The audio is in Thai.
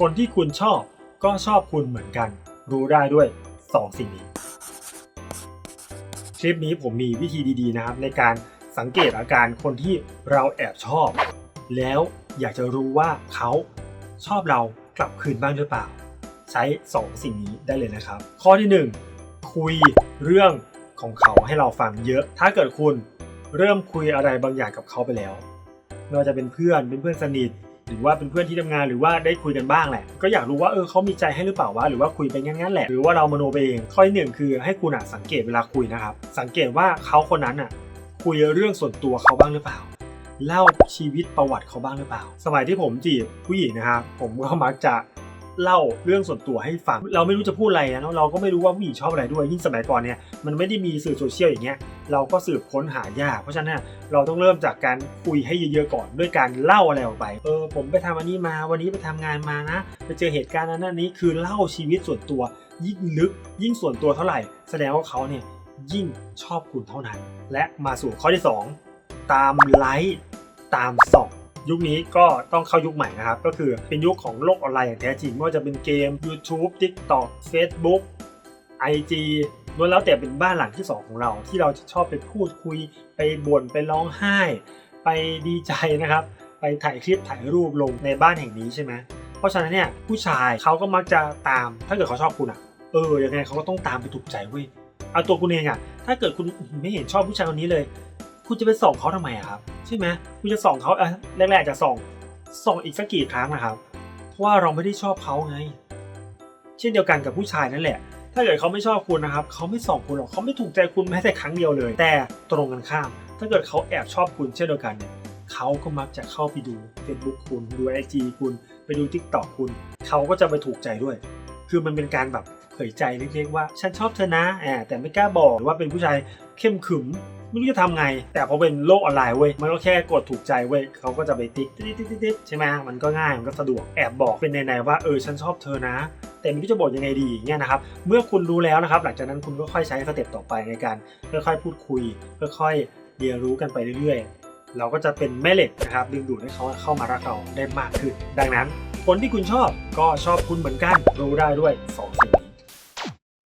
คนที่คุณชอบก็ชอบคุณเหมือนกัน รู้ได้ด้วย 2 สิ่งนี้คลิปนี้ผมมีวิธีดีๆนะครับในการสังเกตอาการคนที่เราแอบชอบ แล้วอยากจะรู้ว่าเขาชอบเรากลับคืนบ้างหรือเปล่า ใช้ 2 สิ่งนี้ได้เลยนะครับ ข้อที่ 1 คุยเรื่องของเขาให้เราฟังเยอะ ถ้าเกิดคุณเริ่มคุยอะไรบางอย่างกับเขาไปแล้วไม่ว่าจะเป็นเพื่อนเป็นเพื่อนสนิท หรือว่าเป็นเพื่อนที่ทำงานหรือว่าได้คุยกันบ้างแหละ ก็อยากรู้ว่าเออเขามีใจให้หรือเปล่าวะหรือว่าคุยไปงั้นๆแหละหรือว่าเรามโนไปเองข้อที่หนึ่งคือให้คุณอะสังเกตเวลาคุยนะครับ สังเกตว่าเขาคนนั้นอะคุยเรื่องส่วนตัวเขาบ้างหรือเปล่าเล่าชีวิตประวัติเขาบ้างหรือเปล่า สมัยที่ผมจีบผู้หญิงนะครับผมก็มักจะ เล่าเรื่องส่วนตัวให้ฟัง เราไม่รู้จะพูดอะไรนะเนอะเราก็ไม่รู้ว่าผู้หญิงชอบอะไรด้วยยิ่งสมัยก่อนเนี่ยมันไม่ได้มีสื่อโซเชียลอย่างเงี้ยเราก็สืบค้นหายาก เพราะฉะนั้นเราต้องเริ่มจากการคุยให้เยอะๆก่อน ด้วยการเล่าอะไรออกไปเออผมไปทำอันนี้มาวันนี้ไปทำงานมานะไปเจอเหตุการณ์นั้นนนี้คือเล่าชีวิตส่วนตัว ยิ่งลึก ยิ่งส่วนตัวเท่าไหร่ แสดงว่าเขาเนี่ยยิ่งชอบคุณเท่านั้น และมาสู่ข้อที่สองตามไลค์ตามส่อง ยุคนี้ก็ต้องเข้ายุคใหม่นะครับ ก็คือเป็นยุคของโลกออนไลน์อย่างแท้จริงไม่ว่าจะเป็นเกม YouTube TikTok Facebook IG ล้วนแล้วแต่เป็นบ้านหลังที่ 2 ของเรา ที่เราจะชอบไปพูดคุยไปบ่นไปร้องไห้ ไปดีใจนะครับ ไปถ่ายคลิปถ่ายรูปลงในบ้านแห่งนี้ใช่ไหมเพราะฉะนั้นเนี่ยผู้ชายเขาก็มักจะตาม ถ้าเกิดเขาชอบคุณอะเออยังไงเขาก็ต้องตามไปถูกใจเว้ยเอาตัวคุณเองอะถ้าเกิดคุณไม่เห็นชอบผู้ชายคนนี้เลย คุณจะไปส่องเขาทำไมครับใช่ไหมคุณจะส่องเขาเออแรกๆจจะส่องส่องอีกสักกี่ครั้งนะครับเพราะว่าเราไม่ได้ชอบเขาไง เช่นเดียวกันกับผู้ชายนั่นแหละ ถ้าเกิดเขาไม่ชอบคุณนะครับเขาไม่ส่องคุณหรอกเขาไม่ถูกใจคุณแม้แต่ครั้งเดียวเลย แต่ตรงกันข้าม ถ้าเกิดเขาแอบชอบคุณเช่นเดียวกันเนี่ยเขาก็มักจะเข้าไปดู Facebook คุณดู IG คุณ ไปดู TikTok คุณ เขาก็จะไปถูกใจด้วย คือมันเป็นการแบบ เผยใจเล็กๆว่าฉันชอบเธอนะแอบแต่ไม่กล้าบอกหรือว่าเป็นผู้ชายเข้มขึมไม่รู้จะทำไง แต่พอเป็นโลกออนไลน์เว้ย มันก็แค่กดถูกใจเว้ยเขาก็จะไปติ๊กติ๊กติ๊กติ๊กใช่ไหมมันก็ง่าย มันก็สะดวก แอบบอกเป็นในๆว่าเออฉันชอบเธอนะ แต่ไม่รู้จะบอกยังไงดีเงี้ยนะครับ เมื่อคุณรู้แล้วนะครับ หลังจากนั้นคุณก็ค่อยใช้สเต็ปต่อไปในการค่อยๆพูดคุย ค่อยๆเรียนรู้กันไปเรื่อยๆ เราก็จะเป็นแม่เหล็กนะครับดึงดูดให้เขาเข้ามารักเราได้มากขึ้น ดังนั้นคนที่คุณชอบก็ชอบคุณเหมือนกัน รู้ได้ด้วยสองสิ่ง